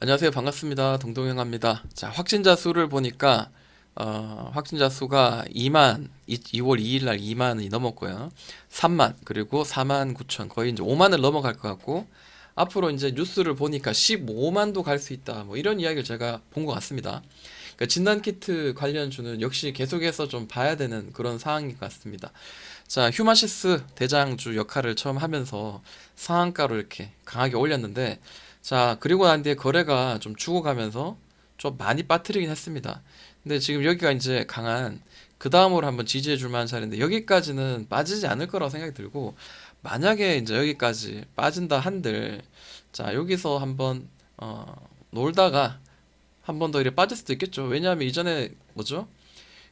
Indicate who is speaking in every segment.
Speaker 1: 안녕하세요. 반갑습니다. 동동영합니다. 자, 확진자 수를 보니까 어, 확진자 수가 2만 2, 월 2일 날 2만이 넘었고요. 3만 그리고 4만 9천 거의 이제 5만을 넘어갈 것 같고 앞으로 이제 뉴스를 보니까 15만도 갈 수 있다. 뭐 이런 이야기를 제가 본 것 같습니다. 그러니까 진단 키트 관련 주는 역시 계속해서 좀 봐야 되는 그런 상황인 것 같습니다. 자, 휴마시스 대장주 역할을 처음 하면서 상한가로 이렇게 강하게 올렸는데 자, 그리고 난 뒤에 거래가 좀 죽어가면서 좀 많이 빠뜨리긴 했습니다. 근데 지금 여기가 이제 강한 그 다음으로 한번 지지해 줄 만한 자리인데 여기까지는 빠지지 않을 거라고 생각이 들고 만약에 이제 여기까지 빠진다 한들 자, 여기서 한번 어, 놀다가 한 번 더 이렇게 빠질 수도 있겠죠. 왜냐하면 이전에 뭐죠?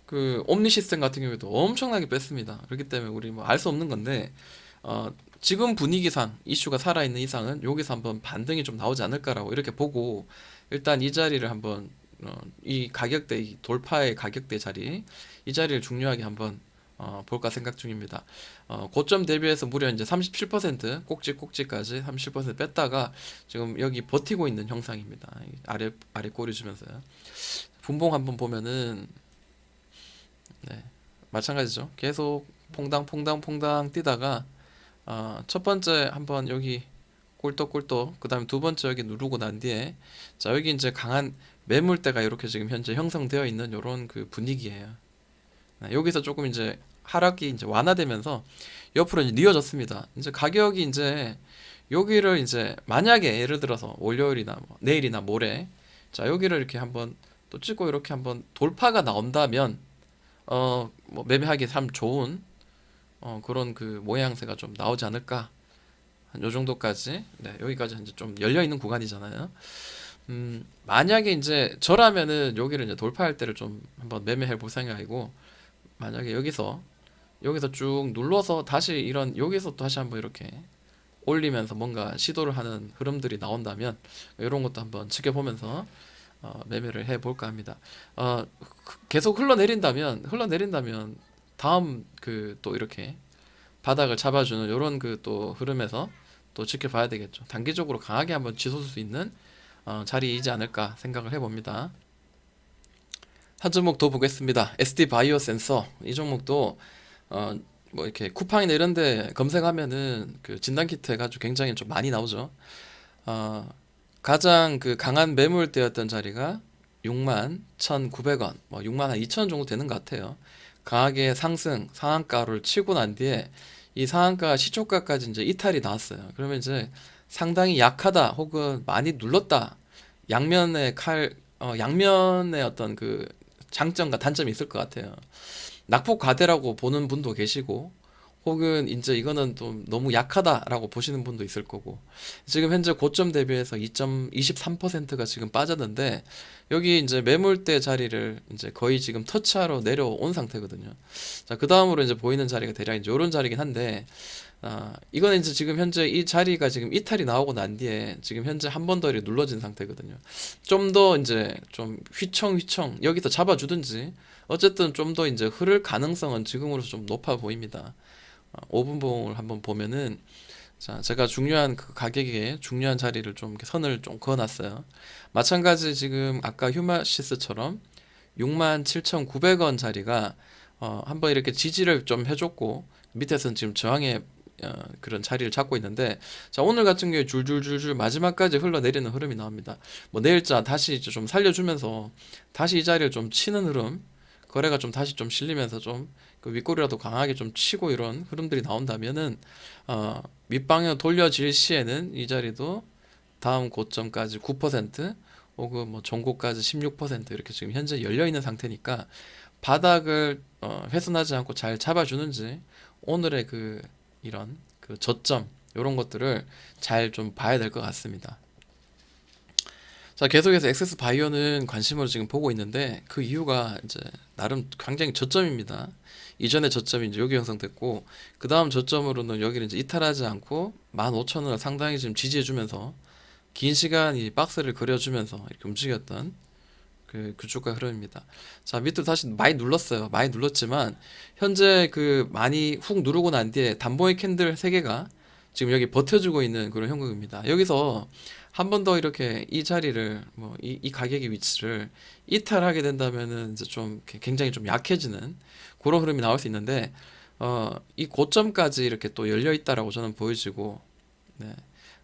Speaker 1: 그 옴니 시스템 같은 경우에도 엄청나게 뺐습니다. 그렇기 때문에 우리 뭐 알 수 없는 건데 어, 지금 분위기상 이슈가 살아있는 이상은 여기서 한번 반등이 좀 나오지 않을까라고 이렇게 보고 일단 이 자리를 한번 어, 이 가격대 이 돌파의 가격대 자리 이 자리를 중요하게 한번 어, 볼까 생각 중입니다. 어, 고점 대비해서 무려 이제 37% 꼭지 꼭지까지 30% 뺐다가 지금 여기 버티고 있는 형상입니다. 이 아래 아래 꼬리 주면서요. 분봉 한번 보면은 네, 마찬가지죠. 계속 퐁당 퐁당 퐁당 뛰다가 어, 첫 번째 한번 여기 꿀떡꿀떡 그 다음에 두 번째 여기 누르고 난 뒤에 자 여기 이제 강한 매물대가 이렇게 지금 현재 형성되어 있는 이런 그 분위기예요. 네, 여기서 조금 이제 하락이 이제 완화되면서 옆으로 이제 뉘어졌습니다. 이제 가격이 이제 여기를 이제 만약에 예를 들어서 월요일이나 뭐 내일이나 모레 자 여기를 이렇게 한번 또 찍고 이렇게 한번 돌파가 나온다면 어뭐 매매하기 참 좋은 어 그런 그 모양새가 좀 나오지 않을까 한 요 정도까지 네 여기까지 이제 좀 열려 있는 구간이잖아요. 음 만약에 이제 저라면은 여기를 이제 돌파할 때를 좀 한번 매매해 볼 생각이고 만약에 여기서 여기서 쭉 눌러서 다시 이런 여기서 또 다시 한번 이렇게 올리면서 뭔가 시도를 하는 흐름들이 나온다면 이런 것도 한번 지켜보면서 어, 매매를 해 볼까 합니다. 어, 그- 계속 흘러내린다면 흘러내린다면 다음 그 또 이렇게 바닥을 잡아주는 이런 그 또 흐름에서 또 지켜봐야 되겠죠. 단기적으로 강하게 한번 치솟을 수 있는 어, 자리이지 않을까 생각을 해봅니다. 한 종목 더 보겠습니다. SD 바이오 센서 이 종목도 어, 뭐 이렇게 쿠팡이나 이런데 검색하면은 그 진단 키트 해가지고 굉장히 좀 많이 나오죠. 어, 가장 그 강한 매물대였던 자리가 6만 1,900원, 뭐 6만 한 2천 원 정도 되는 것 같아요. 강하게 상승 상한가를 치고 난 뒤에 이 상한가 시초가까지 이제 이탈이 나왔어요. 그러면 이제 상당히 약하다 혹은 많이 눌렀다. 양면의 칼, 어, 양면의 어떤 그 장점과 단점이 있을 것 같아요. 낙폭 과대라고 보는 분도 계시고 혹은 이제 이거는 좀 너무 약하다라고 보시는 분도 있을 거고 지금 현재 고점 대비해서 2.23%가 지금 빠졌는데 여기 이제 매물대 자리를 이제 거의 지금 터치하러 내려온 상태거든요. 자, 그 다음으로 이제 보이는 자리가 대략 이제 요런 자리긴 한데 아, 이거는 이제 지금 현재 이 자리가 지금 이탈이 나오고 난 뒤에 지금 현재 한 번 더 이렇게 눌러진 상태거든요. 좀 더 이제 좀 휘청휘청 여기서 잡아주든지 어쨌든 좀 더 이제 흐를 가능성은 지금으로서 좀 높아 보입니다. 어, 5분 봉을 한번 보면은 자, 제가 중요한 그 가격에 중요한 자리를 좀 선을 좀 그어놨어요. 마찬가지 지금 아까 휴마시스처럼 67,900원 자리가 어, 한번 이렇게 지지를 좀 해줬고 밑에서는 지금 저항의 어, 그런 자리를 잡고 있는데 자 오늘 같은 경우에 줄줄줄줄 마지막까지 흘러내리는 흐름이 나옵니다. 뭐 내일자 다시 이제 좀 살려주면서 다시 이 자리를 좀 치는 흐름 거래가 좀 다시 좀 실리면서 좀 그 윗꼬리라도 강하게 좀 치고 이런 흐름들이 나온다면은 어, 밑방향 돌려질 시에는 이 자리도 다음 고점까지 9% 혹은 뭐 전고까지 16% 이렇게 지금 현재 열려 있는 상태니까 바닥을 어, 훼손하지 않고 잘 잡아주는지 오늘의 그 이런 그 저점 이런 것들을 잘 좀 봐야 될 것 같습니다. 자, 계속해서 엑세스 바이오는 관심으로 지금 보고 있는데 그 이유가 이제 나름 굉장히 저점입니다. 이전에 저점이 이제 여기 형성됐고 그 다음 저점으로는 여기를 이제 이탈하지 않고 15,000원을 상당히 지금 지지해주면서 긴 시간 이 박스를 그려주면서 이렇게 움직였던 그, 그 주가 흐름입니다. 자, 밑으로 다시 많이 눌렀어요. 많이 눌렀지만 현재 그 많이 훅 누르고 난 뒤에 담보의 캔들 3개가 지금 여기 버텨주고 있는 그런 형국입니다. 여기서 한 번 더 이렇게 이 자리를 뭐이 이 가격의 위치를 이탈하게 된다면은 이제 좀 굉장히 좀 약해지는 그런 흐름이 나올 수 있는데 어, 이 고점까지 이렇게 또 열려 있다라고 저는 보여지고 네.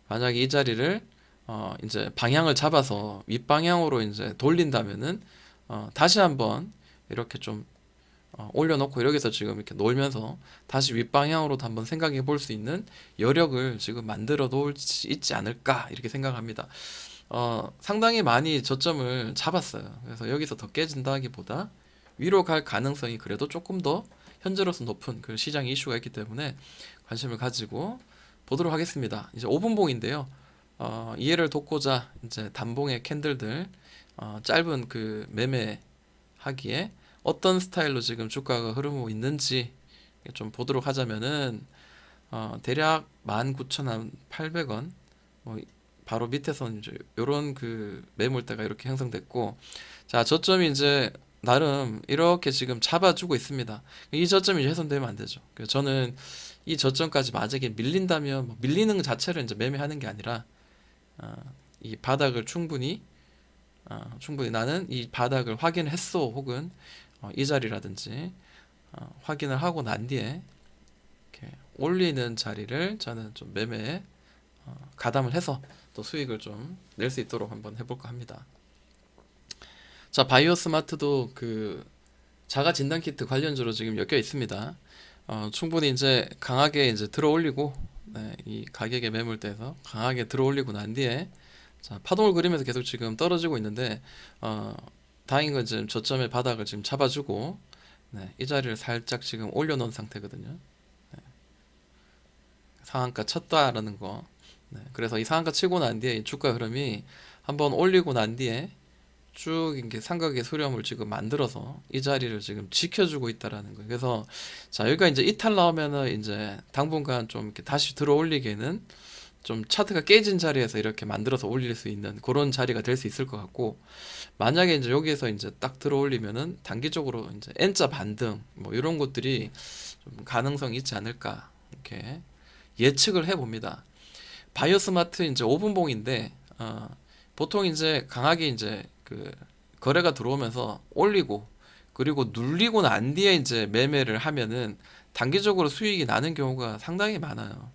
Speaker 1: 만약에 이 자리를 어, 이제 방향을 잡아서 윗 방향으로 이제 돌린다면은 어, 다시 한번 이렇게 좀 어, 올려놓고 여기서 지금 이렇게 놀면서 다시 윗방향으로도 한번 생각해 볼 수 있는 여력을 지금 만들어 놓을 수 있지 않을까 이렇게 생각합니다. 어, 상당히 많이 저점을 잡았어요. 그래서 여기서 더 깨진다기보다 위로 갈 가능성이 그래도 조금 더 현재로서 높은 그 시장 이슈가 있기 때문에 관심을 가지고 보도록 하겠습니다. 이제 5분봉인데요. 어, 이해를 돕고자 이제 단봉의 캔들들 어, 짧은 그 매매하기에 어떤 스타일로 지금 주가가 흐르고 있는지 좀 보도록 하자면은 어, 대략 19,800원 뭐 바로 밑에서는 이제 요런 그 매물대가 이렇게 형성됐고 자 저점이 이제 나름 이렇게 지금 잡아주고 있습니다. 이 저점이 훼손되면 안 되죠. 저는 이 저점까지 만약에 밀린다면 뭐 밀리는 것 자체를 이제 매매하는 게 아니라 어, 이 바닥을 충분히 어, 충분히 나는 이 바닥을 확인했어 혹은 어, 이 자리라든지 어, 확인을 하고 난 뒤에 올리는 자리를 저는 좀 매매에 어, 가담을 해서 또 수익을 좀 낼 수 있도록 한번 해볼까 합니다. 자, 바이오 스마트도 그 자가 진단 키트 관련주로 지금 엮여 있습니다. 어, 충분히 이제 강하게 이제 들어 올리고 네, 이 가격의 매물대에서 강하게 들어 올리고 난 뒤에 자, 파동을 그리면서 계속 지금 떨어지고 있는데 어, 다행인 건 지금 저점의 바닥을 지금 잡아주고 네, 이 자리를 살짝 지금 올려놓은 상태거든요. 네. 상한가 쳤다라는 거. 네, 그래서 이 상한가 치고 난 뒤에 이 주가 흐름이 한번 올리고 난 뒤에 쭉 이렇게 삼각의 수렴을 지금 만들어서 이 자리를 지금 지켜주고 있다라는 거예요. 그래서 자 여기가 이제 이탈 나오면은 이제 당분간 좀 이렇게 다시 들어 올리기에는 좀 차트가 깨진 자리에서 이렇게 만들어서 올릴 수 있는 그런 자리가 될 수 있을 것 같고 만약에 이제 여기에서 이제 딱 들어 올리면은 단기적으로 이제 N자 반등 뭐 이런 것들이 좀 가능성이 있지 않을까 이렇게 예측을 해 봅니다. 바이오스마트 이제 5분봉인데 어, 보통 이제 강하게 이제 그 거래가 들어오면서 올리고 그리고 눌리고 난 뒤에 이제 매매를 하면은 단기적으로 수익이 나는 경우가 상당히 많아요.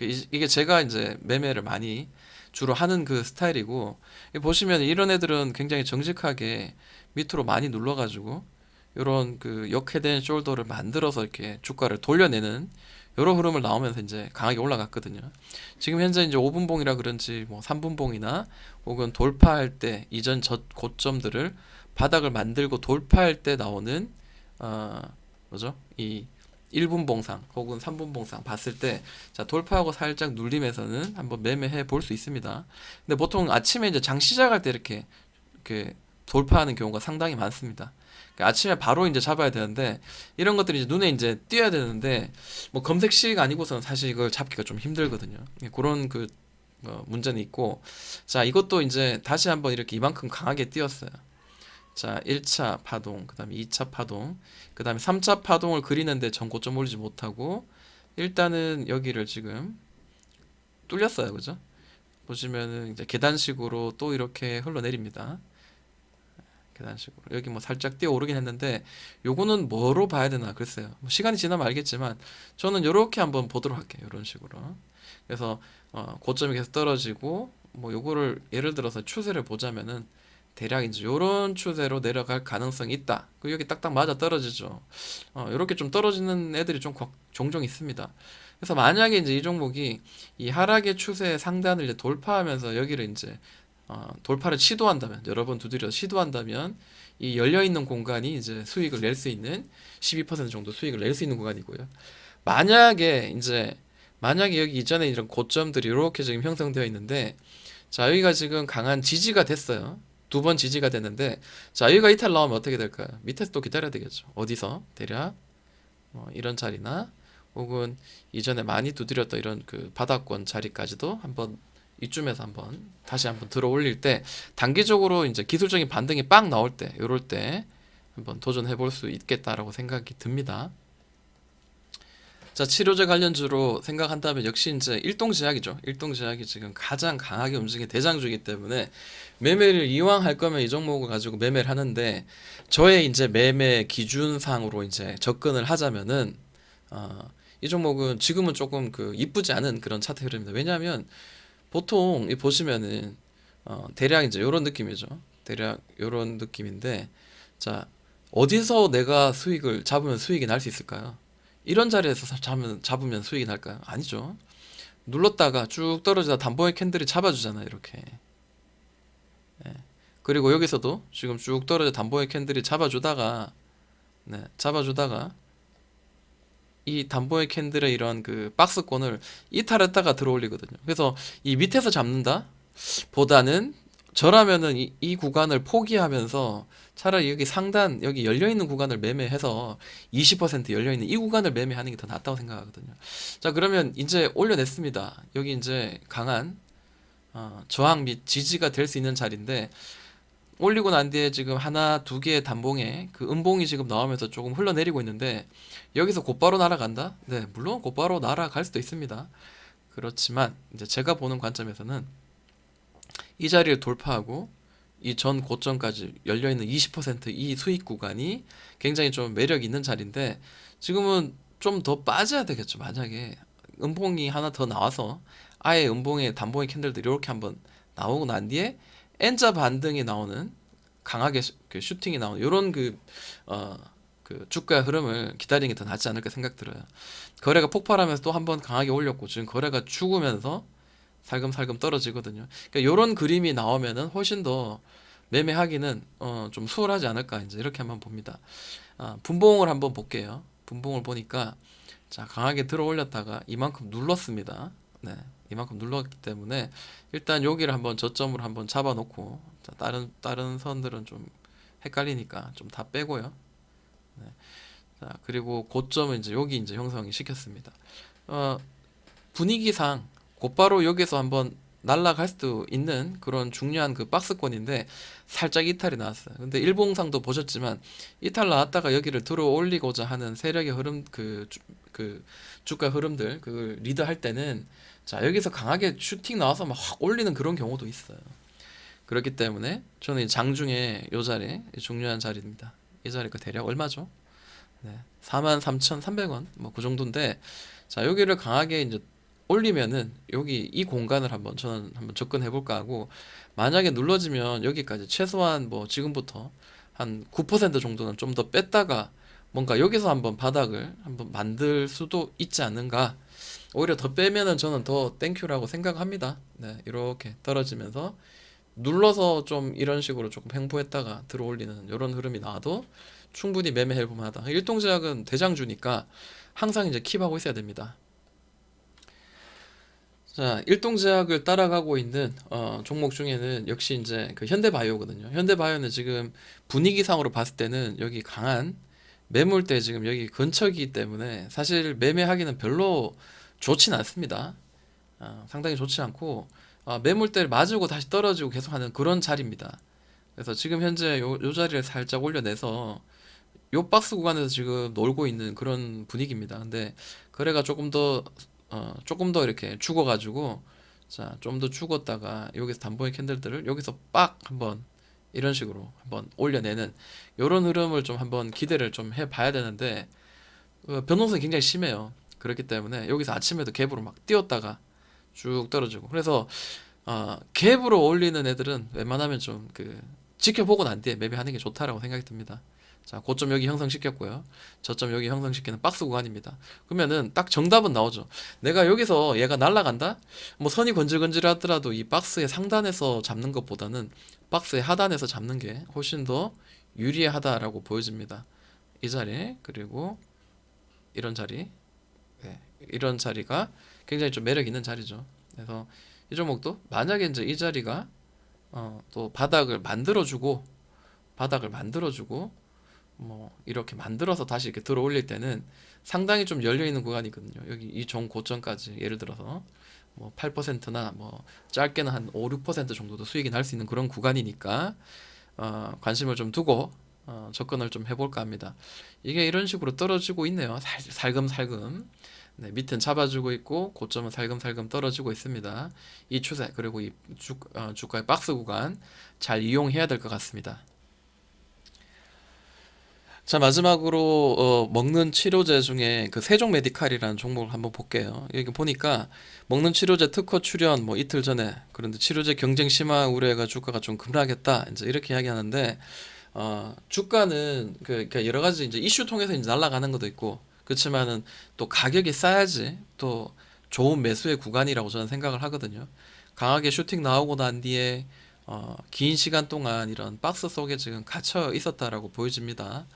Speaker 1: 예, 그 이- 이게 제가 이제 매매를 많이 주로 하는 그 스타일이고 이 보시면 이런 애들은 굉장히 정직하게 밑으로 많이 눌러가지고 이런 그 역회된 숄더를 만들어서 이렇게 주가를 돌려내는 이런 흐름을 나오면서 이제 강하게 올라갔거든요. 지금 현재 이제 5분봉이라 그런지 뭐 3분봉이나 혹은 돌파할 때 이전 저 고점들을 바닥을 만들고 돌파할 때 나오는 어 뭐죠? 이 1분 봉상 혹은 3분 봉상 봤을 때 자 돌파하고 살짝 눌리면서는 한번 매매해 볼 수 있습니다. 근데 보통 아침에 이제 장 시작할 때 이렇게 이렇게 돌파하는 경우가 상당히 많습니다. 그러니까 아침에 바로 이제 잡아야 되는데 이런 것들이 이제 눈에 이제 띄어야 되는데 뭐 검색식 아니고서는 사실 이걸 잡기가 좀 힘들거든요. 예, 그런 그 어, 문제는 있고 자 이것도 이제 다시 한번 이렇게 이만큼 강하게 띄었어요. 자 1차 파동 그다음에 2차 파동 그다음에 3차 파동을 그리는데 전고점 올리지 못하고 일단은 여기를 지금 뚫렸어요. 그죠? 보시면은 이제 계단식으로 또 이렇게 흘러내립니다. 계단식으로. 여기 뭐 살짝 뛰어 오르긴 했는데 요거는 뭐로 봐야 되나 글쎄요. 뭐 시간이 지나면 알겠지만 저는 요렇게 한번 보도록 할게요 이런 식으로. 그래서 어, 고점이 계속 떨어지고 뭐 요거를 예를 들어서 추세를 보자면은 대략 이제 요런 추세로 내려갈 가능성이 있다. 그 여기 딱딱 맞아 떨어지죠. 어, 요렇게 좀 떨어지는 애들이 좀 거- 종종 있습니다. 그래서 만약에 이제 이 종목이 이 하락의 추세 상단을 이제 돌파하면서 여기를 이제 어, 돌파를 시도한다면 여러 번 두드려 시도한다면 이 열려 있는 공간이 이제 수익을 낼 수 있는 12% 정도 수익을 낼 수 있는 공간이고요. 만약에 이제 만약에 여기 이전에 이런 고점들이 이렇게 지금 형성되어 있는데 자 여기가 지금 강한 지지가 됐어요. 두 번 지지가 됐는데 자 여기가 이탈 나오면 어떻게 될까요? 밑에서 또 기다려야 되겠죠. 어디서 대략 뭐 이런 자리나 혹은 이전에 많이 두드렸던 이런 그 바닥권 자리까지도 한번 이쯤에서 한번 다시 한번 들어 올릴 때 단기적으로 이제 기술적인 반등이 빵 나올 때 요럴 때 한번 도전해 볼 수 있겠다라고 생각이 듭니다. 자, 치료제 관련주로 생각한다면 역시 이제 일동제약이죠. 일동제약이 지금 가장 강하게 움직이는 대장주이기 때문에 매매를 이왕 할 거면 이 종목을 가지고 매매를 하는데 저의 이제 매매 기준상으로 이제 접근을 하자면은 어, 이 종목은 지금은 조금 그 이쁘지 않은 그런 차트 흐름입니다. 왜냐하면 보통 이 보시면은 어, 대략 이제 이런 느낌이죠. 대략 이런 느낌인데 자 어디서 내가 수익을 잡으면 수익이 날 수 있을까요? 이런 자리에서 사- 잡으면, 잡으면 수익이 날까요? 아니죠. 눌렀다가 쭉 떨어지다 단봉의 캔들이 잡아주잖아요, 이렇게. 예. 그리고 여기서도 지금 쭉 떨어져 단봉의 캔들이 잡아주다가, 네, 잡아주다가 이 단봉의 캔들의 이런 그 박스권을 이탈했다가 들어올리거든요. 그래서 이 밑에서 잡는다 보다는 저라면은 이, 이 구간을 포기하면서 차라리 여기 상단 여기 열려 있는 구간을 매매해서 20% 열려 있는 이 구간을 매매하는 게 더 낫다고 생각하거든요. 자 그러면 이제 올려냈습니다. 여기 이제 강한 어, 저항 및 지지가 될 수 있는 자리인데 올리고 난 뒤에 지금 하나 두 개의 단봉에 그 음봉이 지금 나오면서 조금 흘러내리고 있는데 여기서 곧바로 날아간다? 네 물론 곧바로 날아갈 수도 있습니다. 그렇지만 이제 제가 보는 관점에서는 이 자리를 돌파하고 이 전 고점까지 열려 있는 20%이 수익 구간이 굉장히 좀 매력 있는 자리인데 지금은 좀 더 빠져야 되겠죠. 만약에 음봉이 하나 더 나와서 아예 음봉의 단봉의 캔들들이 이렇게 한번 나오고 난 뒤에 N자 반등이 나오는 강하게 슈- 그 슈팅이 나오는 이런 그 어, 그 주가의 흐름을 기다리는 게 더 낫지 않을까 생각 들어요. 거래가 폭발하면서 또 한 번 강하게 올렸고 지금 거래가 죽으면서 살금살금 떨어지거든요. 그러니까 이런 그림이 나오면은 훨씬 더 매매하기는 어, 좀 수월하지 않을까 이제 이렇게 한번 봅니다. 아, 분봉을 한번 볼게요. 분봉을 보니까 자 강하게 들어 올렸다가 이만큼 눌렀습니다. 네, 이만큼 눌렀기 때문에 일단 여기를 한번 저점으로 한번 잡아놓고 자, 다른 다른 선들은 좀 헷갈리니까 좀 다 빼고요. 네. 자 그리고 고점은 이제 여기 이제 형성이 시켰습니다. 어, 분위기상 곧바로 여기서 한번 날아갈 수도 있는 그런 중요한 그 박스권인데 살짝 이탈이 나왔어요. 근데 일봉상도 보셨지만 이탈 나왔다가 여기를 들어 올리고자 하는 세력의 흐름 그, 주, 그 주가 흐름들 그걸 리드할 때는 자 여기서 강하게 슈팅 나와서 막 확 올리는 그런 경우도 있어요. 그렇기 때문에 저는 이 장중에 요 자리 이 중요한 자리입니다. 이 자리가 대략 얼마죠? 네, 43,300원 뭐 그 정도인데 자 여기를 강하게 이제 올리면은 여기 이 공간을 한번 저는 한번 접근해 볼까 하고 만약에 눌러지면 여기까지 최소한 뭐 지금부터 한 9% 정도는 좀 더 뺐다가 뭔가 여기서 한번 바닥을 한번 만들 수도 있지 않는가. 오히려 더 빼면은 저는 더 땡큐라고 생각합니다. 네 이렇게 떨어지면서 눌러서 좀 이런 식으로 조금 횡보했다가 들어 올리는 이런 흐름이 나와도 충분히 매매해 볼만하다. 일동제약은 대장주니까 항상 이제 킵하고 있어야 됩니다 자, 일동제약을 따라가고 있는 어, 종목 중에는 역시 이제 그 현대바이오거든요. 현대바이오는 지금 분위기상으로 봤을 때는 여기 강한 매물대 지금 여기 근처이기 때문에 사실 매매하기는 별로 좋진 않습니다. 어, 상당히 좋지 않고 어, 매물대를 맞으고 다시 떨어지고 계속하는 그런 자리입니다. 그래서 지금 현재 요, 요 자리를 살짝 올려내서 요 박스 구간에서 지금 놀고 있는 그런 분위기입니다. 근데 거래가 조금 더 어, 조금 더 이렇게 죽어가지고 자, 좀 더 죽었다가 여기서 단봉의 캔들들을 여기서 빡 한번 이런 식으로 한번 올려내는 이런 흐름을 좀 한번 기대를 좀 해봐야 되는데 어, 변동성이 굉장히 심해요. 그렇기 때문에 여기서 아침에도 갭으로 막 뛰었다가 쭉 떨어지고 그래서 어, 갭으로 올리는 애들은 웬만하면 좀 그 지켜보고 난 뒤에 매매하는 게 좋다라고 생각이 듭니다. 자, 고점 여기 형성시켰고요. 저점 여기 형성시키는 박스 구간입니다. 그러면은 딱 정답은 나오죠. 내가 여기서 얘가 날아간다? 뭐 선이 건질건질 하더라도 이 박스의 상단에서 잡는 것보다는 박스의 하단에서 잡는 게 훨씬 더 유리하다라고 보여집니다. 이 자리 그리고 이런 자리 네, 이런 자리가 굉장히 좀 매력 있는 자리죠. 그래서 이 종목도 만약에 이제 이 자리가 어, 또 바닥을 만들어주고 바닥을 만들어주고 뭐 이렇게 만들어서 다시 이렇게 들어 올릴 때는 상당히 좀 열려 있는 구간이거든요. 여기 이 종 고점까지 예를 들어서 뭐 8%나 뭐 짧게는 한 5, 6% 정도도 수익이 날 수 있는 그런 구간이니까 어, 관심을 좀 두고 어, 접근을 좀 해볼까 합니다. 이게 이런 식으로 떨어지고 있네요. 살, 살금살금. 네, 밑은 잡아주고 있고 고점은 살금살금 떨어지고 있습니다. 이 추세 그리고 이 주, 어, 주가의 박스 구간 잘 이용해야 될 것 같습니다. 자, 마지막으로 어, 먹는 치료제 중에 그 세종 메디칼이라는 종목을 한번 볼게요. 여기 보니까 먹는 치료제 특허 출연 뭐 이틀 전에 그런데 치료제 경쟁 심화 우려해가 주가가 좀 급락했다. 이제 이렇게 이야기하는데 어, 주가는 그 그러니까 여러 가지 이제 이슈 통해서 이제 날아가는 것도 있고 그렇지만은 또 가격이 싸야지 또 좋은 매수의 구간이라고 저는 생각을 하거든요. 강하게 슈팅 나오고 난 뒤에 어, 긴 시간 동안 이런 박스 속에 지금 갇혀 있었다라고 보여집니다.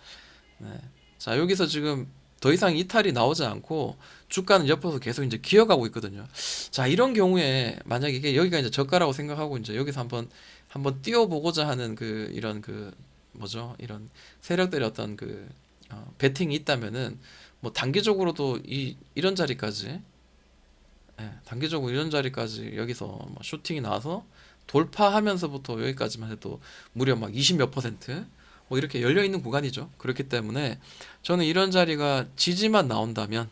Speaker 1: 네. 자, 여기서 지금 더 이상 이탈이 나오지 않고 주가는 옆에서 계속 이제 기어가고 있거든요. 자, 이런 경우에 만약에 이게 여기가 이제 저가라고 생각하고 이제 여기서 한번 한번 뛰어보고자 하는 그 이런 그 뭐죠? 이런 세력들의 어떤 그 어, 베팅이 있다면은 뭐 단기적으로도 이 이런 자리까지 예, 단기적으로 이런 자리까지 여기서 뭐 슈팅이 나와서 돌파하면서부터 여기까지만 해도 무려 막 20 몇 퍼센트 뭐 이렇게 열려 있는 구간이죠. 그렇기 때문에 저는 이런 자리가 지지만 나온다면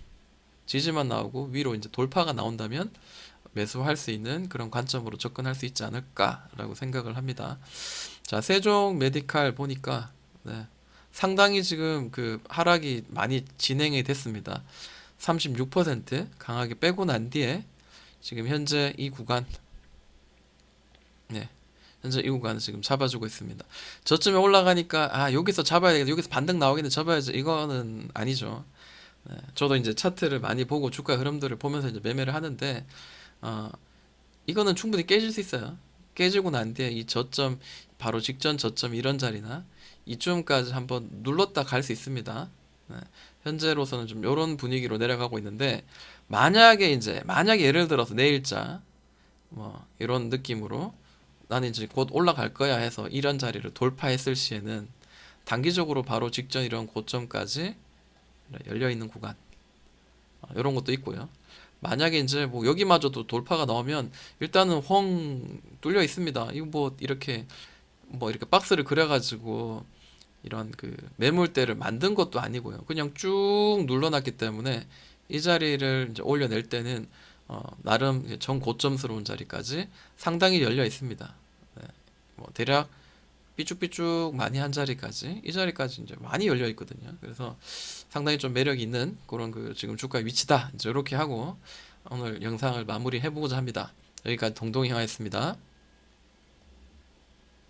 Speaker 1: 지지만 나오고 위로 이제 돌파가 나온다면 매수할 수 있는 그런 관점으로 접근할 수 있지 않을까라고 생각을 합니다. 자, 세종 메디칼 보니까 네, 상당히 지금 그 하락이 많이 진행이 됐습니다. 36% 강하게 빼고 난 뒤에 지금 현재 이 구간 네. 현재 이 구간을 지금 잡아주고 있습니다. 저쯤에 올라가니까 아 여기서 잡아야 되겠다. 여기서 반등 나오겠네. 잡아야지. 이거는 아니죠. 네. 저도 이제 차트를 많이 보고 주가 흐름들을 보면서 이제 매매를 하는데 어 이거는 충분히 깨질 수 있어요. 깨지고 난 뒤에 이 저점 바로 직전 저점 이런 자리나 이쯤까지 한번 눌렀다 갈 수 있습니다. 네. 현재로서는 좀 이런 분위기로 내려가고 있는데 만약에 이제 만약에 예를 들어서 내일자 뭐 이런 느낌으로 나는 이제 곧 올라갈 거야 해서 이런 자리를 돌파했을 시에는 단기적으로 바로 직전 이런 고점까지 열려 있는 구간 이런 것도 있고요. 만약에 이제 뭐 여기마저도 돌파가 나오면 일단은 헝 뚫려 있습니다. 이거 뭐 이렇게 뭐 이렇게 박스를 그려가지고 이런 그 매물대를 만든 것도 아니고요. 그냥 쭉 눌러놨기 때문에 이 자리를 이제 올려낼 때는 어, 나름 전 고점스러운 자리까지 상당히 열려 있습니다. 네. 뭐 대략 삐쭉삐쭉 많이 한 자리까지 이 자리까지 이제 많이 열려 있거든요. 그래서 상당히 좀 매력 있는 그런 그 지금 주가의 위치다. 이제 이렇게 하고 오늘 영상을 마무리해 보고자 합니다. 여기까지 동동이형이었습니다.